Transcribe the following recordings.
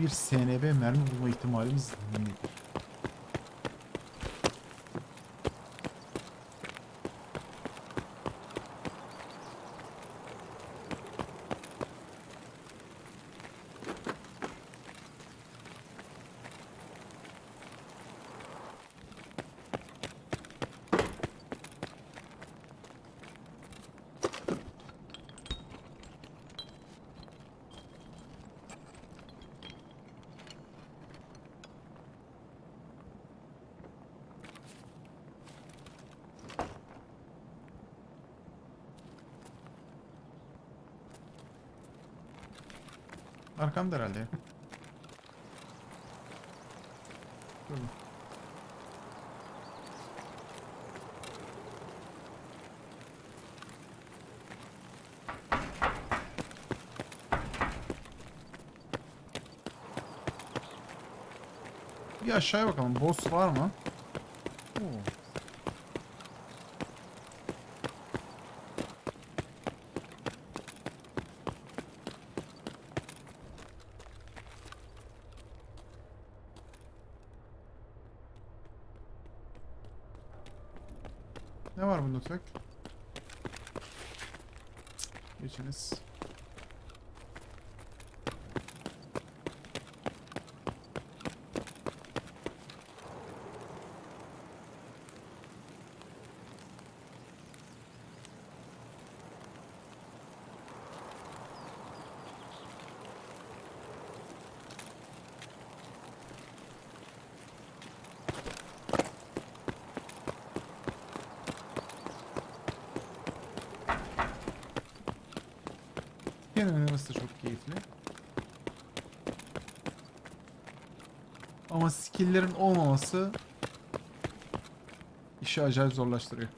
bir SNB mermi bulma ihtimalimiz nedir? Arkamda herhalde ya. Bir aşağıya bakalım. Boss var mı? Oo. Tek? Geçiniz. Gene oynaması da çok keyifli. Ama skill'lerin olmaması işi acayip zorlaştırıyor.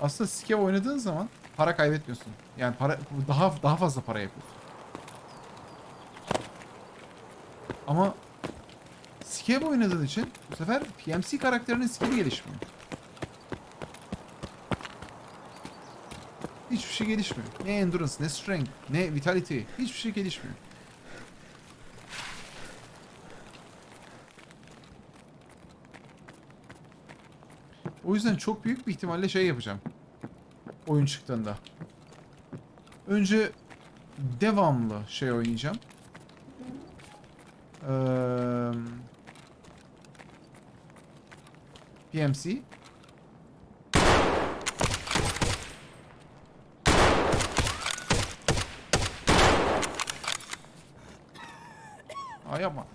Aslında Skev oynadığın zaman para kaybetmiyorsun. Yani para daha daha fazla para yapıyorsun. Ama Skev oynadığın için bu sefer PMC karakterinin skill'i gelişmiyor. Hiçbir şey gelişmiyor. Ne endurance, ne strength, ne vitality. Hiçbir şey gelişmiyor. O yüzden çok büyük bir ihtimalle şey yapacağım. Oyun çıktığında. Önce devamlı şey oynayacağım. Eee PMC. Ay ama.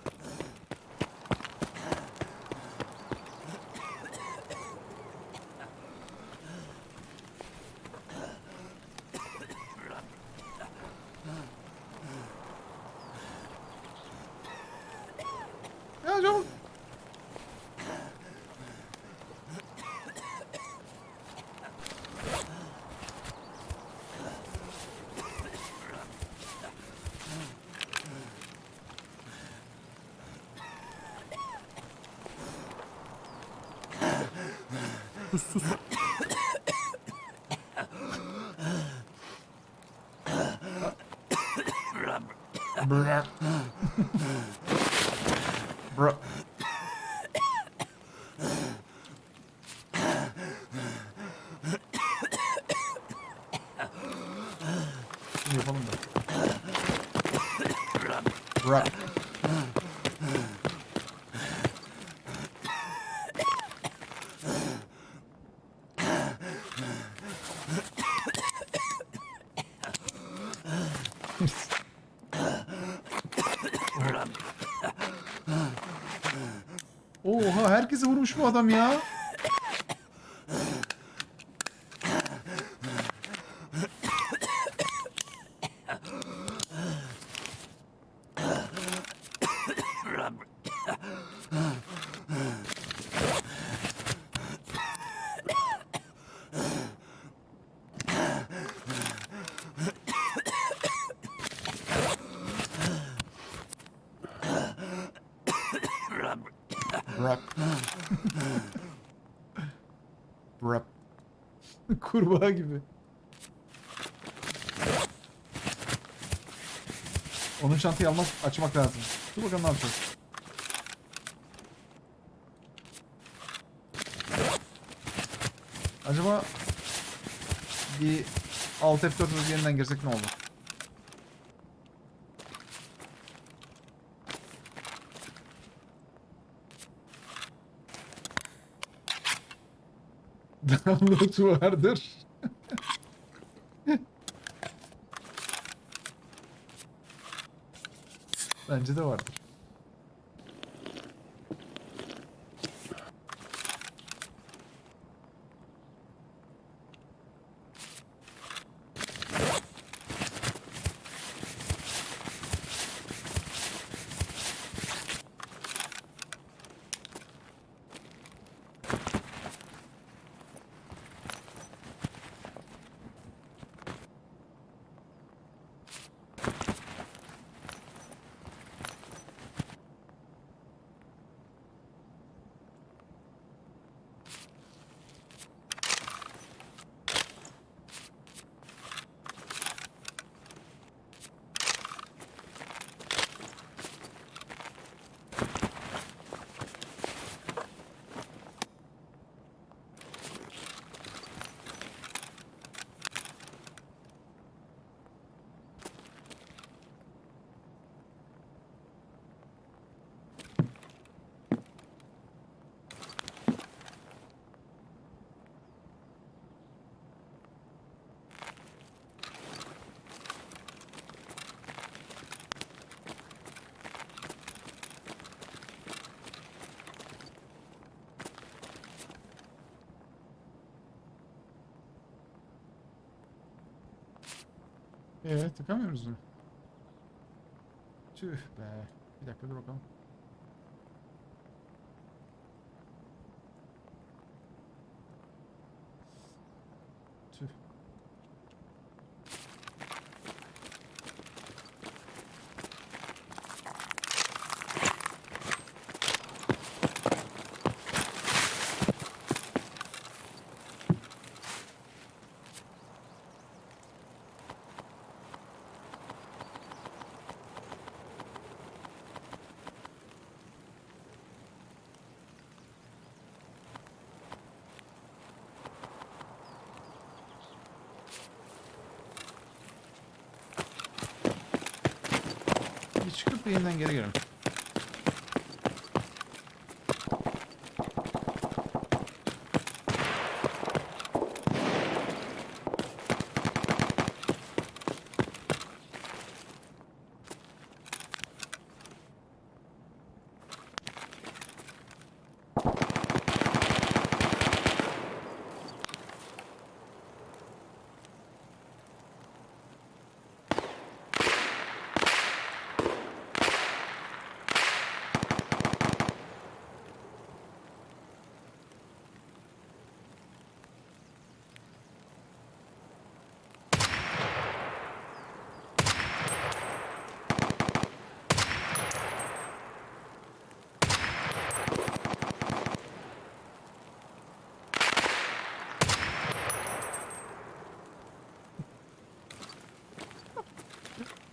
Ya çabuk. Sus sus. Bra. Bu adam ya. Kurbağa gibi. Onun çantayı almak, açmak lazım. Dur bakalım ne yapacağız. Acaba bir alt F4 hızı yeniden girsek ne olur? Download vardır. Bence de vardır. Evet tıkamıyoruz mu? Tüh be. Bir dakika dur bakalım. Tüh. Yeniden geri gelelim.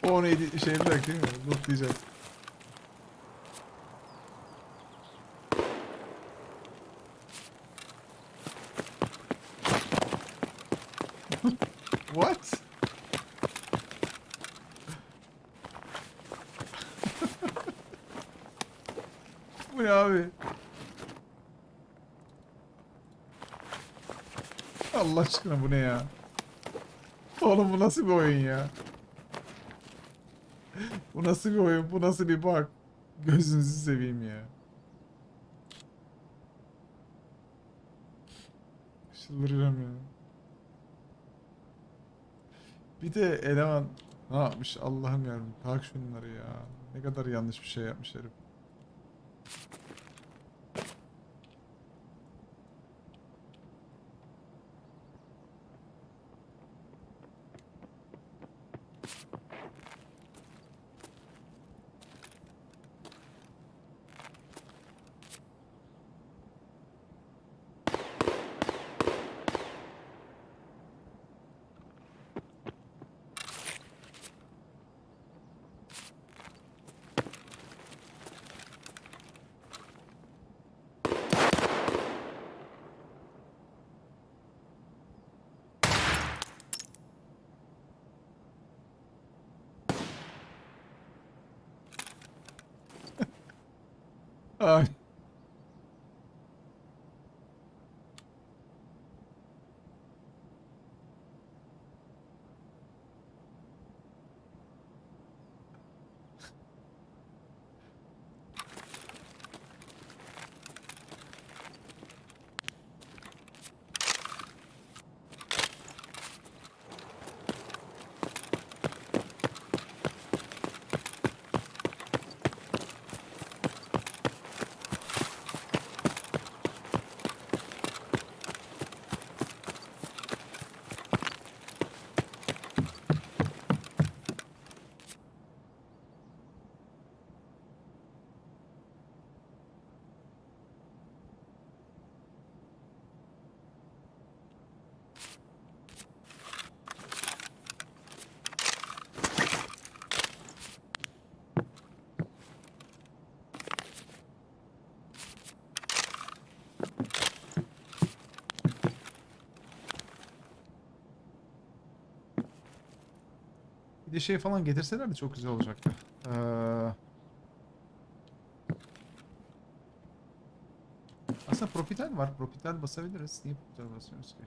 O onu edi- şey yapacak değil mi? Lootlayacak. What? Bu ne abi? Allah aşkına bu ne ya? Oğlum bu nasıl bir oyun ya? Bu nasıl bir oyun? Bu nasıl bir bug? Gözünüzü seveyim ya. Çıldıracağım ya. Bir de eleman ne yapmış Allah'ım yarabbim. Tak şunları ya. Ne kadar yanlış bir şey yapmış herif. Ay. Bir de şey falan getirseler de çok güzel olacaktı. Ee... Aslında Propital var. Propital basabiliriz. Niye Propital basıyoruz ki?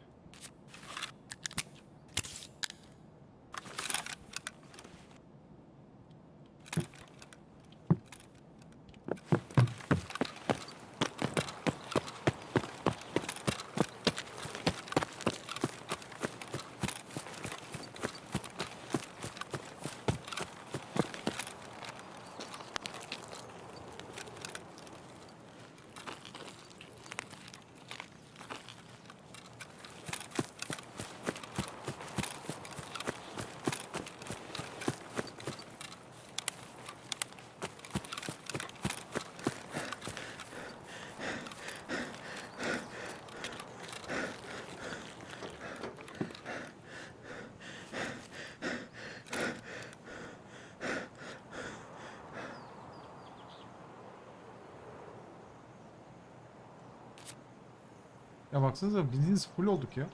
Ya baksanıza bildiğiniz full olduk ya.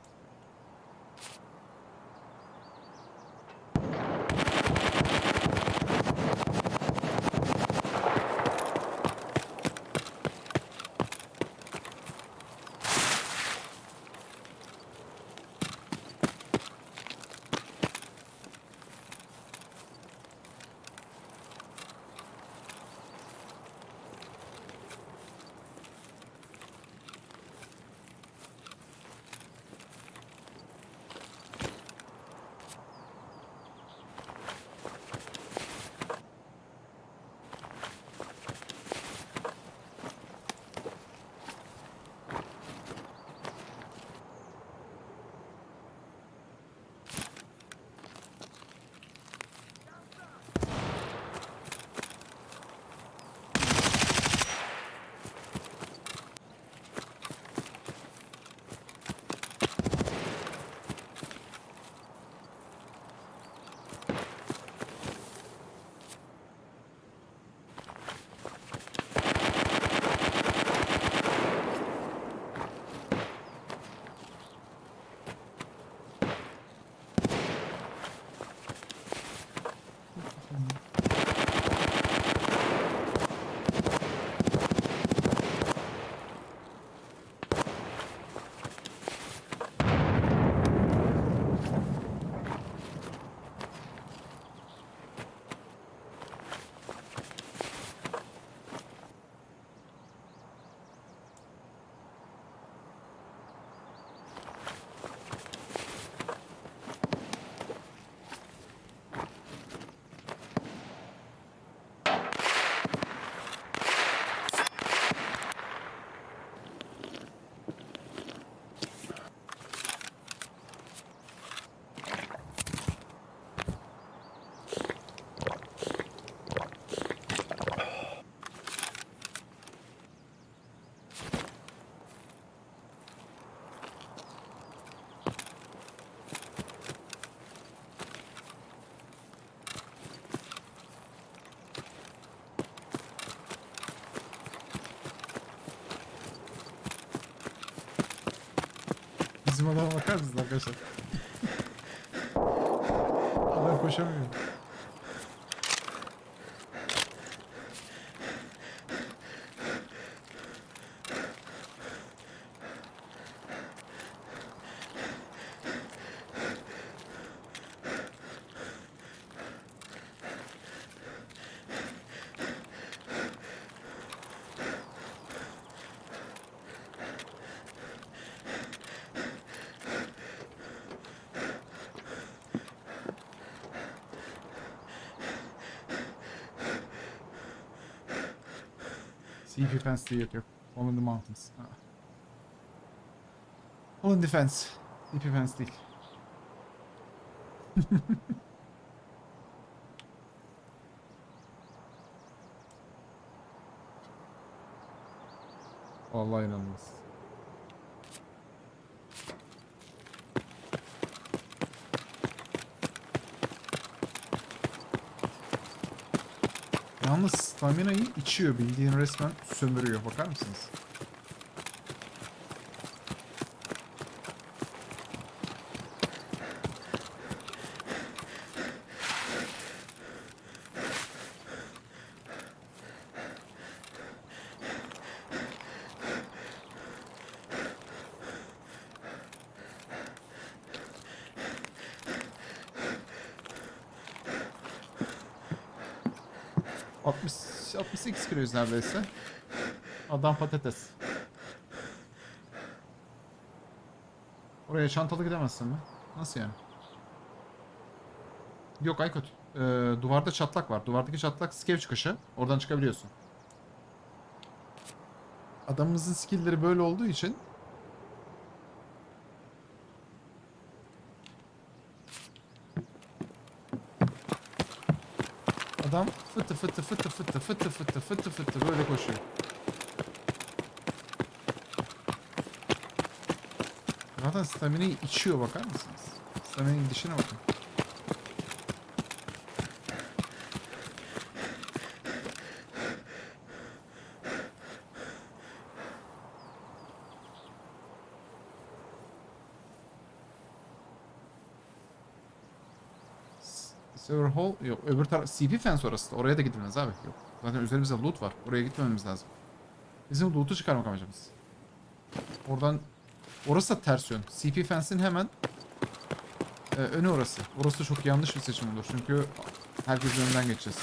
Adama bakar mısınız arkadaşlar? Adam koşamıyor. See if you fence the yok yok. Follow the mountains. Ha. Follow the fence. See if you fence değil. Vallahi inanılmaz. Yalnız stamina'yı içiyor bildiğin resmen sömürüyor bakar mısınız? 68 kiloyuz neredeyse. Adam patates. Oraya çantalı gidemezsin mi? Nasıl yani? Yok Aykut. Ee, duvarda çatlak var. Duvardaki çatlak skev çıkışı. Oradan çıkabiliyorsun. Adamımızın skillleri böyle olduğu için Adam fıtı fıtı fıtı fıtı fıtı fıtı fıtı fıtı böyle koşuyor. Zaten stamina'yı içiyor bakar mısınız? Stamina'nın dişine bakın. Yok öbür taraf CP fence orası oraya da gidilmez abi yok. Zaten üzerimizde loot var oraya gitmememiz lazım. Bizim loot'u çıkarmak amacımız. Oradan orası da ters yön. CP fence'in hemen e, önü orası. Orası çok yanlış bir seçim olur çünkü herkesin önünden geçeceğiz.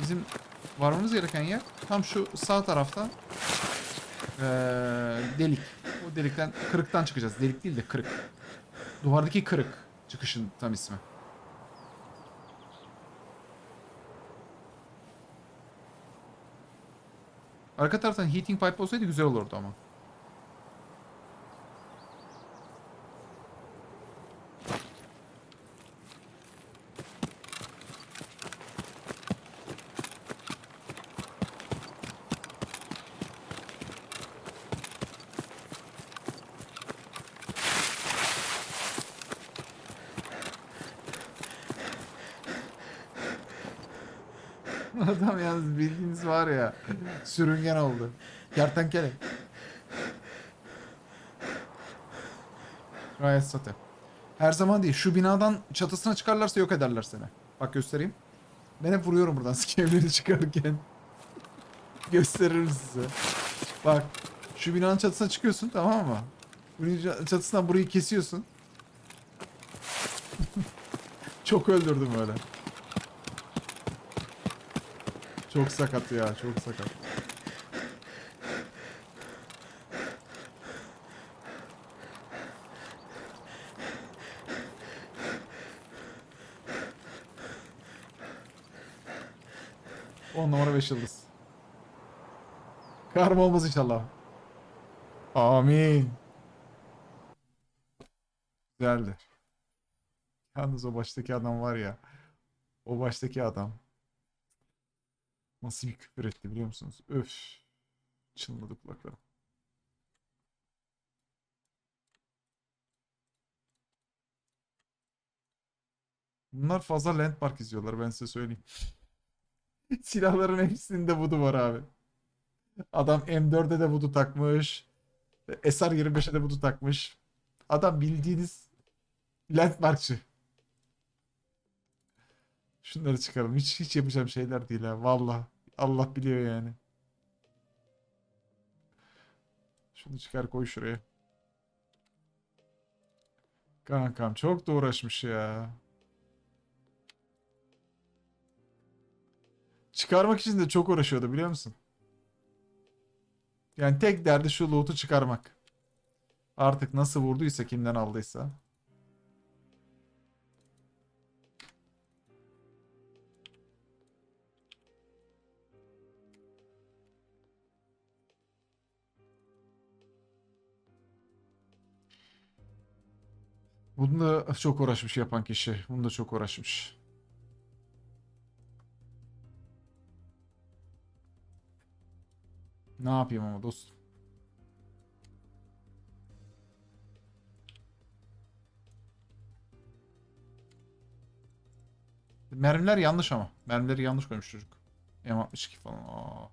Bizim varmamız gereken yer tam şu sağ tarafta e, delik. O delikten kırıktan çıkacağız. Delik değil de kırık. Duvardaki kırık çıkışın tam ismi. Arka taraftan heating pipe olsaydı güzel olurdu ama. Adam yalnız bildiğiniz var ya sürüngen oldu. Kertenkele. Gayet sate. Her zaman değil. Şu binadan çatısına çıkarlarsa yok ederler seni. Bak göstereyim. Ben hep vuruyorum buradan skevleri çıkarırken. Gösteririm size. Bak. Şu binanın çatısına çıkıyorsun tamam mı? Bunun çatısından burayı kesiyorsun. Çok öldürdüm öyle. Çok sakat ya, çok sakat. On numara 5 yıldız. Karma olmaz inşallah. Amin. Güzeldi. Yalnız o baştaki adam var ya. O baştaki adam. Nasıl bir küfür etti biliyor musunuz? Öf. Çınladı kulaklarım. Bunlar fazla landmark izliyorlar ben size söyleyeyim. Silahların hepsinde voodoo var abi. Adam M4'e de voodoo takmış. SR25'e de voodoo takmış. Adam bildiğiniz landmarkçı. Şunları çıkaralım. Hiç hiç yapacağım şeyler değil ha. Valla. Allah biliyor yani. Şunu çıkar koy şuraya. Kankam çok da uğraşmış ya. Çıkarmak için de çok uğraşıyordu biliyor musun? Yani tek derdi şu loot'u çıkarmak. Artık nasıl vurduysa kimden aldıysa. Bunda çok uğraşmış yapan kişi. Bunda çok uğraşmış. Ne yapayım ama dostum? Mermiler yanlış ama. Mermileri yanlış koymuş çocuk. M62 falan. Aa.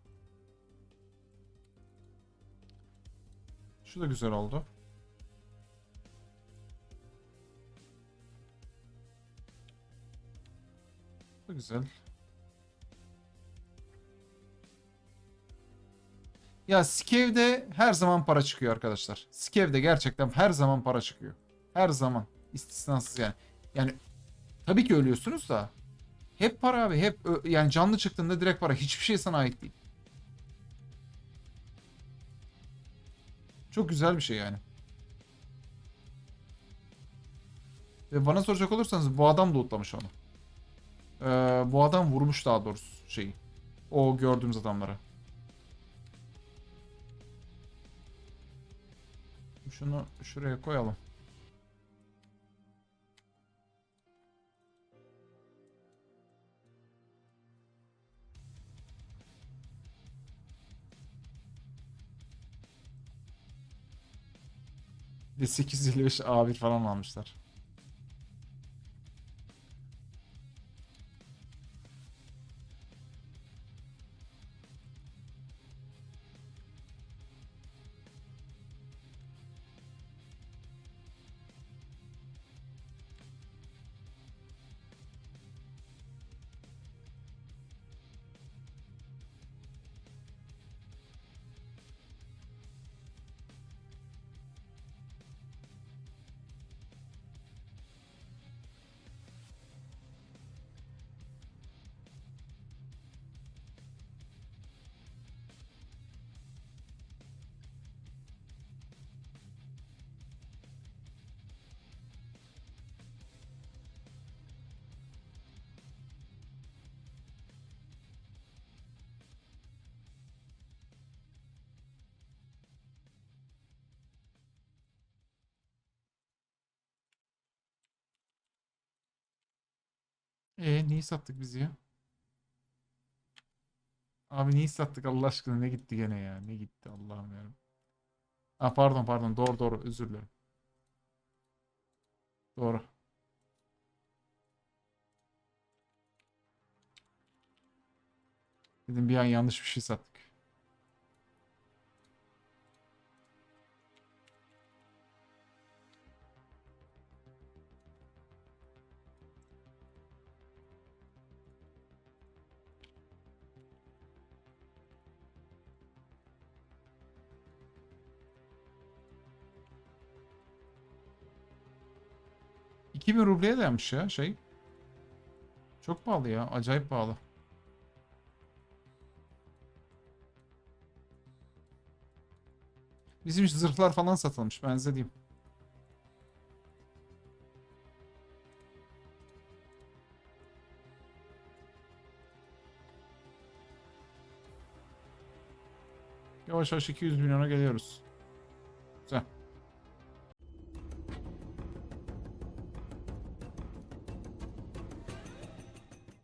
Şu da güzel oldu. Bu güzel. Ya Skev'de her zaman para çıkıyor arkadaşlar. Skev'de gerçekten her zaman para çıkıyor. Her zaman. istisnasız yani. Yani tabii ki ölüyorsunuz da hep para abi. Hep yani canlı çıktığında direkt para. Hiçbir şey sana ait değil. Çok güzel bir şey yani. Ve bana soracak olursanız bu adam lootlamış onu. Ee, bu adam vurmuş daha doğrusu şeyi. O gördüğümüz adamlara. Şunu şuraya koyalım. Bir de 855 A1 falan almışlar. E neyi sattık biz ya? Abi neyi sattık Allah aşkına ne gitti gene ya? Ne gitti Allah'ım ya. Ha pardon pardon doğru doğru özür dilerim. Doğru. Dedim bir an yanlış bir şey sattık. İki bin rubleye dayanmış ya şey. Çok pahalı ya. Acayip pahalı. Bizim zırhlar falan satılmış. Ben size diyeyim. Yavaş yavaş 200 milyona geliyoruz.